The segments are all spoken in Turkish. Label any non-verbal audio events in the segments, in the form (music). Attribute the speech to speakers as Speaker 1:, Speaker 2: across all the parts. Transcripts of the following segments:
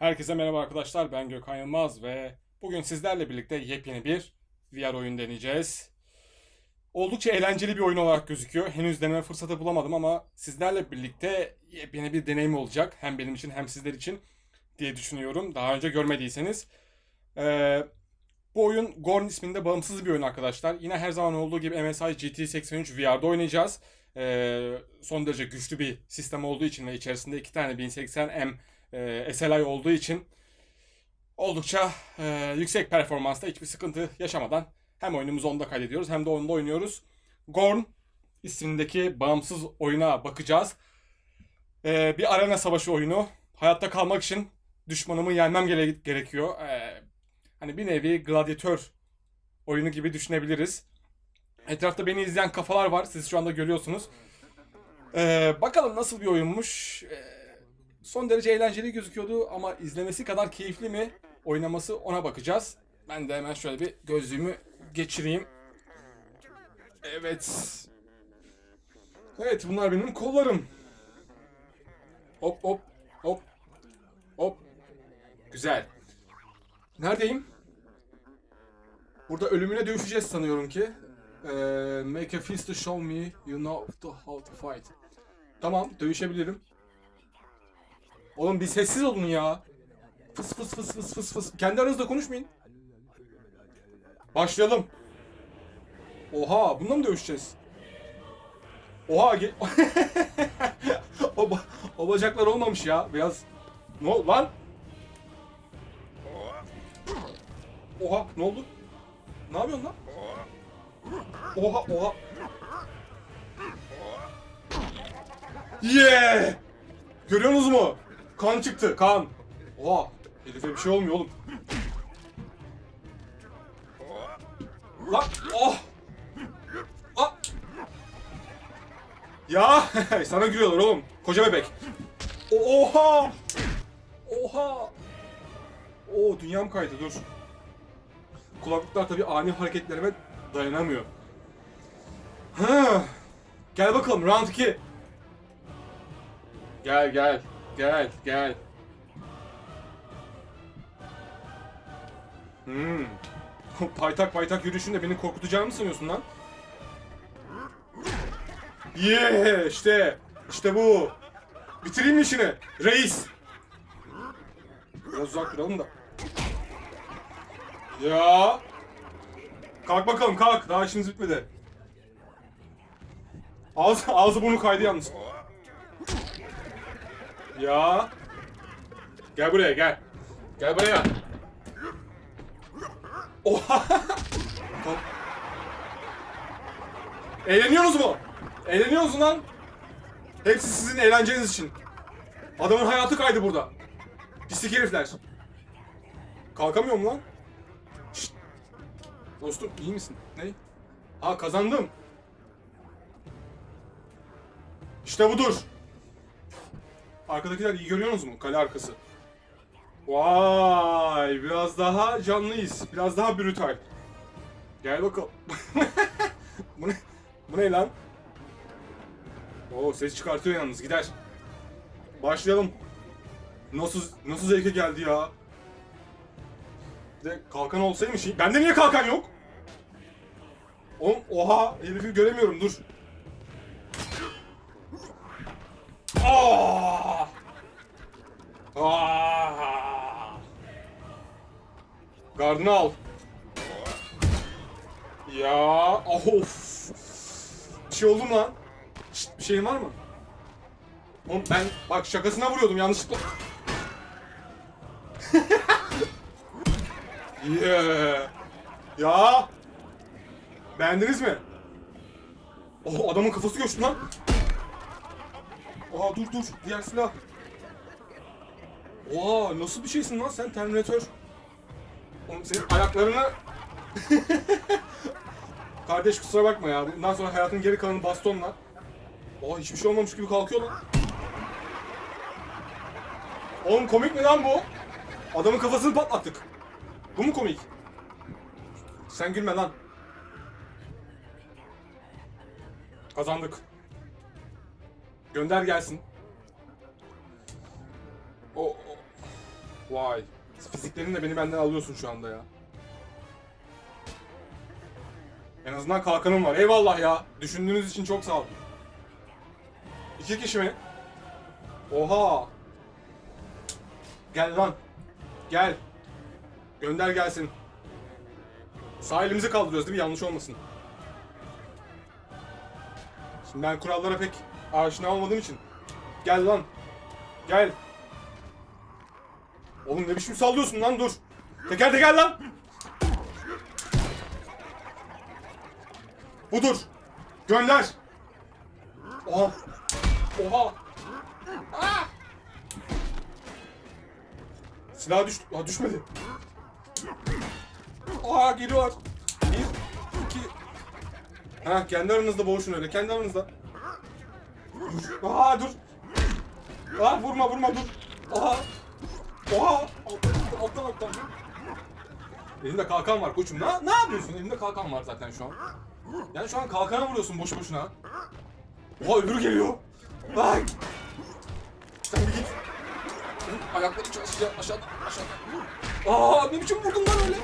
Speaker 1: Herkese merhaba arkadaşlar. Ben Gökhan Yılmaz ve bugün sizlerle birlikte yepyeni bir VR oyun deneyeceğiz. Oldukça eğlenceli bir oyun olarak gözüküyor. Henüz deneme fırsatı bulamadım ama sizlerle birlikte yepyeni bir deneyim olacak. Hem benim için hem sizler için diye düşünüyorum. Daha önce görmediyseniz. Ee, bu oyun Gorn isminde bağımsız bir oyun arkadaşlar. Yine her zaman olduğu gibi MSI GT83 VR'da oynayacağız. Ee, son derece güçlü bir sistem olduğu için ve içerisinde iki tane 1080M e, SLI olduğu için oldukça e, yüksek performansta hiçbir sıkıntı yaşamadan hem oyunumuzu onda kaydediyoruz hem de onda oynuyoruz. Gorn ismindeki bağımsız oyuna bakacağız. E, bir arena savaşı oyunu. Hayatta kalmak için düşmanımı yenmem gere- gerekiyor. E, hani bir nevi gladyatör oyunu gibi düşünebiliriz. Etrafta beni izleyen kafalar var. Siz şu anda görüyorsunuz. E, bakalım nasıl bir oyunmuş. E, son derece eğlenceli gözüküyordu ama izlemesi kadar keyifli mi oynaması ona bakacağız. Ben de hemen şöyle bir gözlüğümü geçireyim. Evet. Evet bunlar benim kollarım. Hop hop hop hop. Güzel. Neredeyim? Burada ölümüne dövüşeceğiz sanıyorum ki. Ee, make a fist to show me you know how to fight. Tamam dövüşebilirim. Oğlum bir sessiz olun ya. Fıs fıs fıs fıs fıs fıs. Kendi aranızda konuşmayın. Başlayalım. Oha bununla mı dövüşeceğiz? Oha ge- (laughs) o, ba- o bacaklar olmamış ya. Biraz ne oldu lan? Oha ne oldu? Ne yapıyorsun lan? Oha oha. Yeah! Görüyorsunuz mu? Kan çıktı, kan. Oha, herife bir şey olmuyor oğlum. Lan, oh! Ah! Ya, (laughs) sana gülüyorlar oğlum. Koca bebek. Oha! Oha! Oo, dünyam kaydı, dur. Kulaklıklar tabii ani hareketlerime dayanamıyor. Ha. Gel bakalım, round 2. Gel gel. Gel gel. Hmm. (laughs) paytak paytak yürüyüşünde beni korkutacağını sanıyorsun lan? Yeah işte. İşte bu. Bitireyim mi işini? Reis. Biraz uzak duralım da. Ya. Kalk bakalım kalk. Daha işimiz bitmedi. Ağzı, ağzı burnu kaydı yalnız. Ya. Gel buraya gel. Gel buraya. Oha. Eğleniyorsunuz mu? Eğleniyorsunuz lan. Hepsi sizin eğlenceniz için. Adamın hayatı kaydı burada. Pislik herifler. Kalkamıyorum lan. Şşt. Dostum iyi misin? Ne? Ha kazandım. İşte budur. Arkadakiler iyi görüyorsunuz mu? Kale arkası. Vay, biraz daha canlıyız. Biraz daha brutal. Gel bakalım. (laughs) bu ne? Bu ne lan? Oo ses çıkartıyor yalnız gider. Başlayalım. Nasıl nasıl zevke geldi ya? De kalkan olsaymış. Bende niye kalkan yok? Oğlum oha herifi göremiyorum dur. Aa! Aa! Gardını al. Ya of. Bir şey oldu mu lan? Şşt, bir şeyin var mı? Oğlum ben bak şakasına vuruyordum yanlışlıkla. (laughs) yeah. Ya. Beğendiniz mi? Oh adamın kafası göçtü lan. Aa dur dur diğer silah. Oha nasıl bir şeysin lan sen Terminator? Oğlum senin ayaklarını... (laughs) Kardeş kusura bakma ya. Bundan sonra hayatın geri kalanı bastonla. Oha hiçbir şey olmamış gibi kalkıyor lan. Oğlum komik mi lan bu? Adamın kafasını patlattık. Bu mu komik? Sen gülme lan. Kazandık. Gönder gelsin. O, o- Vay. Fiziklerinle beni benden alıyorsun şu anda ya. En azından kalkanım var. Eyvallah ya. Düşündüğünüz için çok sağ olun. İki kişi mi? Oha. Gel lan. Gel. Gönder gelsin. Sağ elimizi kaldırıyoruz değil mi? Yanlış olmasın. Şimdi ben kurallara pek aşina olmadığım için. Gel lan. Gel. Oğlum ne biçim sallıyorsun lan dur. Teker teker lan. Budur. Gönder. Oha. Oha. Silah düştü. Aa, düşmedi. Aa geliyorlar. Bir, iki. Ha kendi aranızda boğuşun öyle. Kendi aranızda. Aa dur. Aa vurma vurma dur. Aa. Oha! Alttan alttan alttan. Elinde kalkan var koçum. Ne, ne yapıyorsun? Elinde kalkan var zaten şu an. Yani şu an kalkana vuruyorsun boş boşuna. Oha öbürü geliyor. Bak. Sen bir git. Ayakları çalışacak aşağıda aşağıda. Aa ne biçim vurdun lan öyle?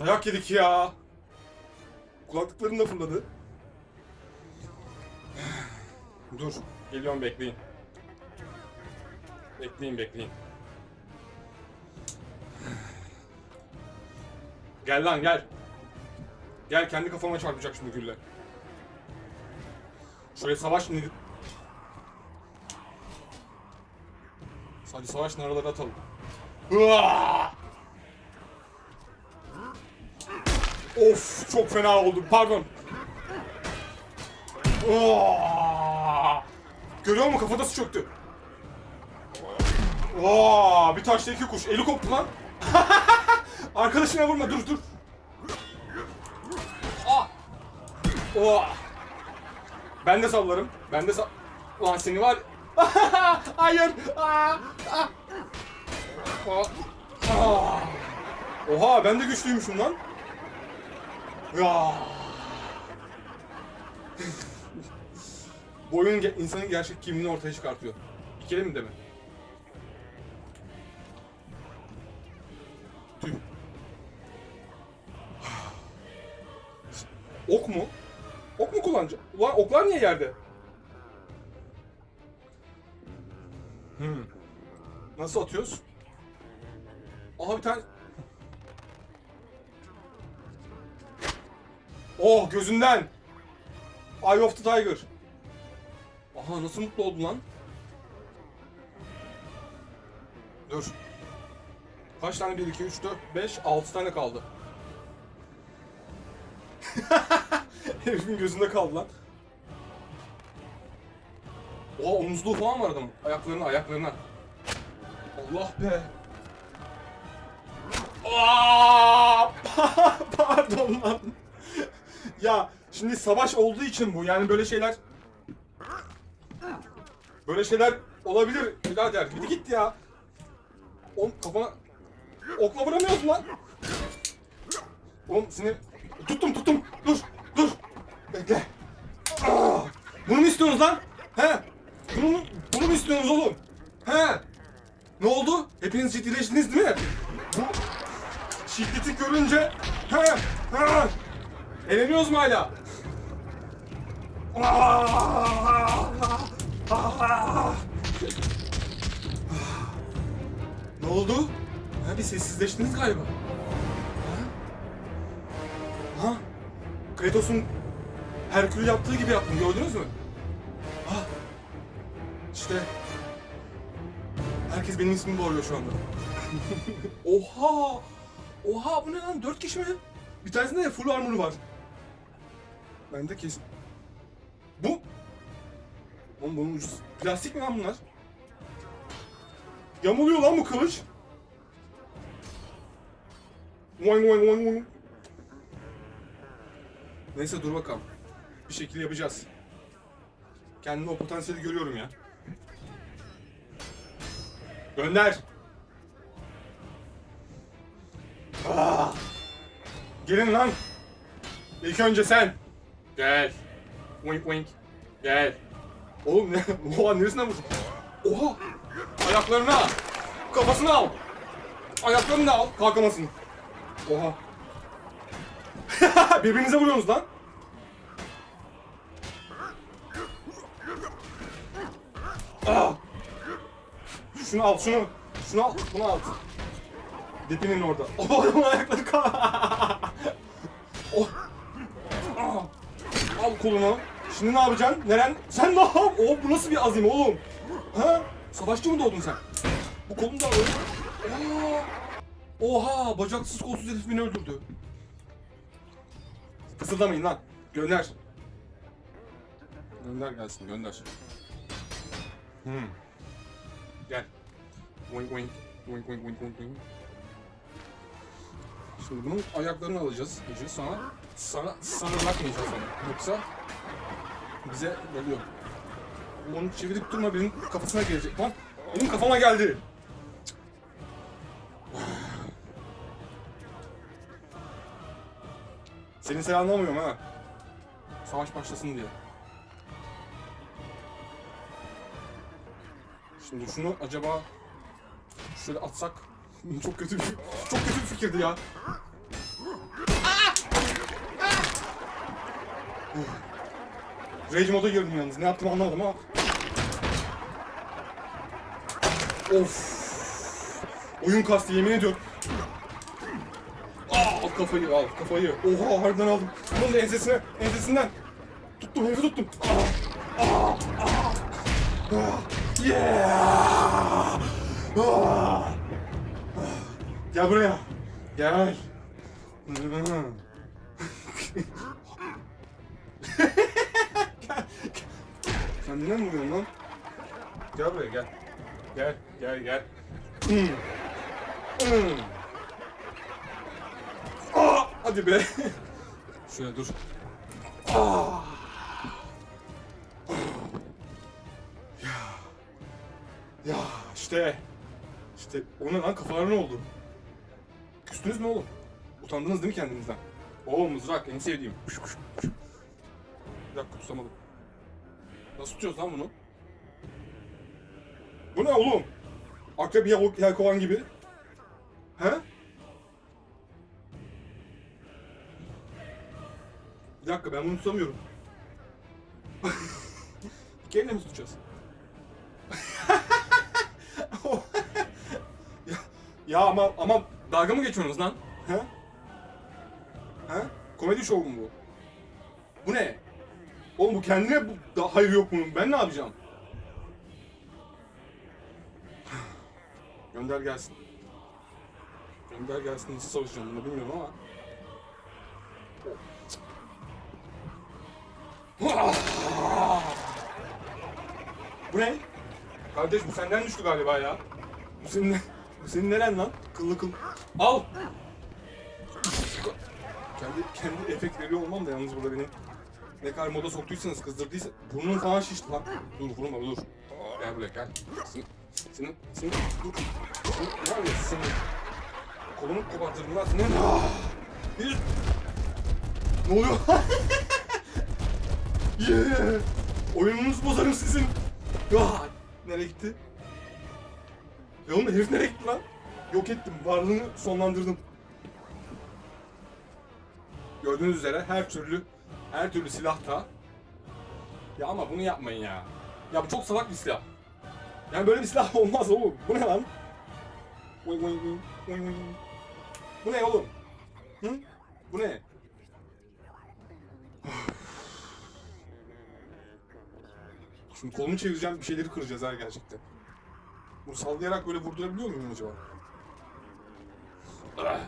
Speaker 1: Dayak yedik ya. Kulaklıklarım da fırladı. Dur. Geliyorum bekleyin. Bekleyin bekleyin. Gel lan gel. Gel kendi kafama çarpacak şimdi gülle. Şöyle savaş nedir? Sadece savaş naraları atalım. Of çok fena oldu. Pardon. Hıa! Görüyor musun kafatası çöktü. Aa, bir taşla iki kuş. Eli koptu lan. (laughs) Arkadaşına vurma dur dur. Aa. Oo. Ben de sallarım. Ben de sal... Ulan seni var... (laughs) Hayır. Aa. Aa. Aa. Aa. Oha ben de güçlüymüşüm lan. Ya. Bu oyun insanın gerçek kimliğini ortaya çıkartıyor. İkili mi deme? Tüh. (sighs) Ok mu? Ok mu kullanacağım? Ulan oklar niye yerde? Hmm. Nasıl atıyoruz? Aha bir tane... Oh gözünden! Eye of the Tiger. Aha nasıl mutlu oldu lan? Dur. Kaç tane? 1, 2, 3, 4, 5, 6 tane kaldı. (laughs) Herifin gözünde kaldı lan. Oha omuzluğu falan var adamın. Ayaklarına ayaklarına. Allah be. Aa! (laughs) Pardon lan. ya şimdi savaş olduğu için bu. Yani böyle şeyler Böyle şeyler olabilir birader. Bir git ya. Oğlum kafana okla vuramıyorsun lan. Oğlum seni tuttum tuttum. Dur dur. Bekle. Aa! Bunu mu istiyorsunuz lan? He? Bunu mu, bunu mu istiyorsunuz oğlum? He? Ne oldu? Hepiniz ciddileştiniz değil mi? Bu şiddeti görünce he? He? Eğleniyoruz mu hala? Ne oldu? Ha, bir sessizleştiniz galiba. Ha? Ha? Kratos'un Herkül yaptığı gibi yaptım gördünüz mü? Ha? İşte herkes benim ismimi bağırıyor şu anda. (laughs) Oha! Oha bu ne lan? Dört kişi mi? Bir tanesinde de full armor var. Bende kesin. Bu? Oğlum bunun ucuz. Plastik mi lan bunlar? Yamuluyor lan bu kılıç. Oing oing oing oing. Neyse dur bakalım. Bir şekilde yapacağız. Kendimde o potansiyeli görüyorum ya. Gönder. Ah! Gelin lan. İlk önce sen. Gel. Wink wink. Gel. Oğlum ne? Oha neresinden vurdun? Oha! Ayaklarına! Kafasını al. Ayaklarını da al. Kalkamasın. Oha. (laughs) Birbirinize vuruyorsunuz lan. Aa! Şunu al, şunu. Şunu al, bunu al. Dipinin orada. (laughs) Oh, adamın ayakları kal. (laughs) oh. Aa! Al kolunu. Şimdi ne yapacaksın? Neren? Sen ne yap? Oh, bu nasıl bir azim oğlum? Ha? Savaşçı mı doğdun sen? Bu kolunu da. Aa! Oha! Bacaksız kolsuz herif beni öldürdü. Fısıldamayın lan. Gönder. Gönder gelsin, gönder. Hmm. Gel. Wink wink. Wink wink wink wink wink. Şimdi bunun ayaklarını alacağız. Sonra sana sana bırakmayacağız onu. Yoksa bize geliyor. Onu çevirip durma benim kafasına gelecek lan. Benim kafama geldi. Senin sen anlamıyorum ha. Savaş başlasın diye. Şimdi şunu acaba şöyle atsak (laughs) çok kötü bir çok kötü bir fikirdi ya. Rage moda girdim yalnız. Ne yaptım anlamadım ama. Of. Oyun kastı yemin ediyorum. Aa, al kafayı al kafayı. Oha harbiden aldım. Bunun da ensesine, ensesinden. Tuttum herifi tuttum. Aa, aa, aa. Ah, Yeah! Ah! Gel buraya. Gel. Sen ne mi vuruyorsun lan? Gel buraya gel. Gel, gel, gel. Hmm. Hmm. Aa, hadi be. (laughs) Şöyle dur. Aa. Ya işte. İşte o ne lan kafalar ne oldu? Küstünüz mü oğlum? Utandınız değil mi kendinizden? Oo mızrak en sevdiğim. Bir dakika tutamadım. Nasıl tutuyoruz lan bunu? Bu ne oğlum? Akrep yel yelkovan gibi. He? Bir dakika ben bunu tutamıyorum. (laughs) Elle mi tutacağız? (laughs) ya, ya ama ama dalga mı geçiyorsunuz lan? He? He? Komedi şovu mu bu? Bu ne? Oğlum bu kendine bu, da, hayır yok bunun. Ben ne yapacağım? Gönder gelsin. Gönder gelsin nasıl savaşacağım bunu bilmiyorum ama. Bu ne? Kardeş bu senden düştü galiba ya. Bu senin, bu senin neren lan? Kıllı kıl. Al! Kendi, kendi efekt veriyor olmam da yalnız burada beni ne kadar moda soktuysanız kızdırdıysa burnun falan şişti lan. Dur vurma dur. Gel buraya gel. Senin, senin, senin, dur. Senin, var ya senin. Kolunu kopartırım lan. Ah! Bir- Ne oluyor? (laughs) yeah! Oyununuzu bozarım sizin. Ya nereye gitti? Ya oğlum herif nereye gitti lan? Yok ettim. Varlığını sonlandırdım. Gördüğünüz üzere her türlü her türlü silahta. Ya ama bunu yapmayın ya. Ya bu çok salak bir silah. Yani böyle bir silah (laughs) olmaz oğlum. Bu ne lan? Bu ne oğlum? Hı? Bu ne? (sighs) Şimdi kolumu çevireceğim bir şeyleri kıracağız her gerçekten. Bunu sallayarak böyle vurdurabiliyor muyum acaba? (sighs)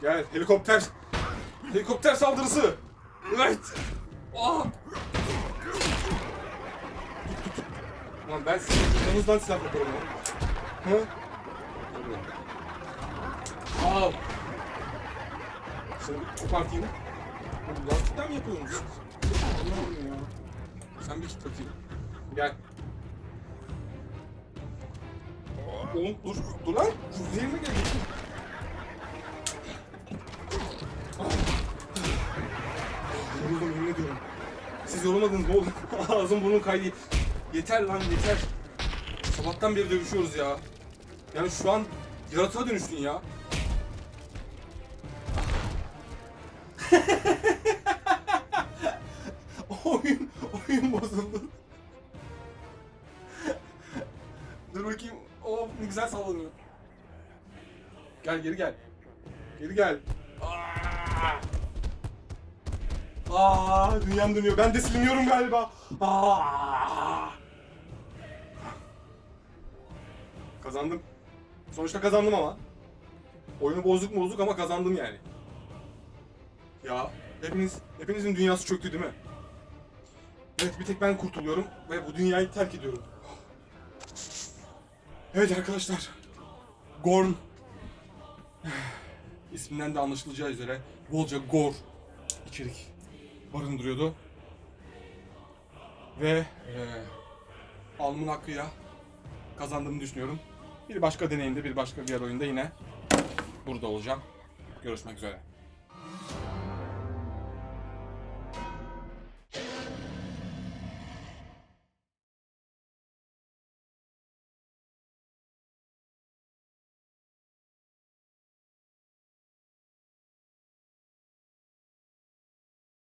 Speaker 1: Gel helikopter. Helikopter saldırısı. Evet. Ah. Lan ben sizin yanınızdan silah yaparım lan. Hı? Al. Şunu bir kopartayım. Oğlum lastikten mi yapıyorsunuz? Anlamadım ya. Sen bir git bakayım. Gel. Oğlum dur, dur lan. Şu zehirime gel. Siz yorulmadınız mı oğlum? (laughs) Ağzım burnum kaydı. Yeter lan yeter. Sabahtan beri dövüşüyoruz ya. Yani şu an yaratığa dönüştün ya. (laughs) oyun, oyun bozuldu. Dur bakayım. Oh ne güzel sallanıyor. Gel geri gel. Geri gel. Aa, dünyam dönüyor. Ben de siliniyorum galiba. Aa! Kazandım. Sonuçta kazandım ama. Oyunu bozduk mu bozduk ama kazandım yani. Ya hepiniz, hepinizin dünyası çöktü değil mi? Evet bir tek ben kurtuluyorum ve bu dünyayı terk ediyorum. Evet arkadaşlar. Gorn. (sighs) İsminden de anlaşılacağı üzere bolca gor içerik barındırıyordu. Ve eee alnımın hakkıyla kazandığımı düşünüyorum. Bir başka deneyimde, bir başka diğer oyunda yine burada olacağım. Görüşmek üzere.